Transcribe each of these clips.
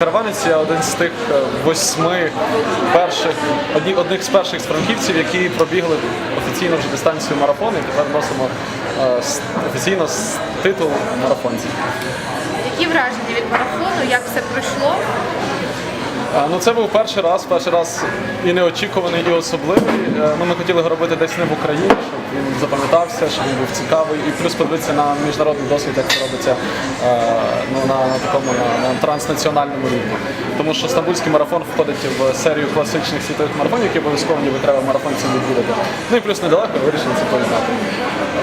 Караванець я один з тих е, восьми перших, одні, одних з перших з франківців, які пробігли офіційно вже дистанцію марафону і тепер носимо е, офіційно титул марафонців. Які враження від марафону? Як все пройшло? Ну, це був перший раз, перший раз і неочікуваний, і особливий. Е, Ну, ми хотіли робити десь не в Україні, щоб він запам'ятався, щоб він був цікавий, і плюс подивитися на міжнародний досвід, як це робиться е, ну, на, на такому на, на транснаціональному рівні. Тому що стамбульський марафон входить в серію класичних світових марафонів, які обов'язково ніби треба марафонцям відвідати. Ну і плюс недалеко вирішили це поєднати.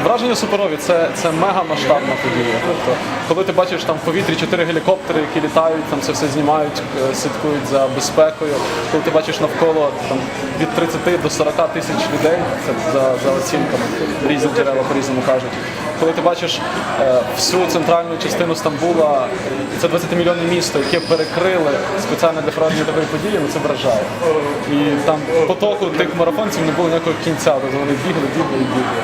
Враження суперові це, це мега масштабна подія. Тобто, коли ти бачиш там в повітрі чотири гелікоптери, які літають, там це все знімають, е, слідкують за безпекою. Коли ти бачиш навколо там від 30 до 40 тисяч людей, це за, за оцінками, різні джерела по-різному кажуть. Коли ти бачиш е, всю центральну частину Стамбула, це 20-мільйонне місто, яке перекрили спеціально для проведення такої події, ну це вражає. І там потоку тих марафонців не було ніякого кінця, тобто вони бігли, бігли і бігли.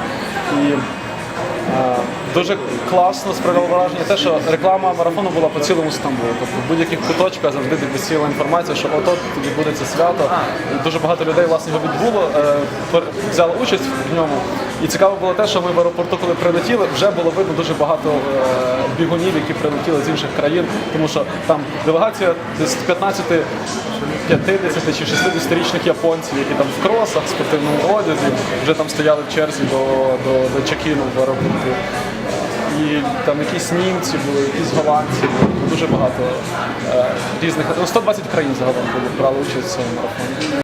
Е, Дуже класно справило враження те, що реклама марафону була по цілому Стамбулу. Тобто в будь-яких куточках завжди висіла інформація, що от-от відбудеться свято. Дуже багато людей власне його відбуло, взяло взяли участь в ньому. І цікаво було те, що ми в аеропорту, коли прилетіли, вже було видно дуже багато е, бігунів, які прилетіли з інших країн, тому що там делегація десь 15 50 чи 60-річних японців, які там в кросах, спортивному одязі, вже там стояли в черзі до, до, до чекіну в аеропорту. І там якісь німці були, якісь голландці, були, дуже багато е, різних. ну, 120 країн загалом були, брали участь в цьому марафоні.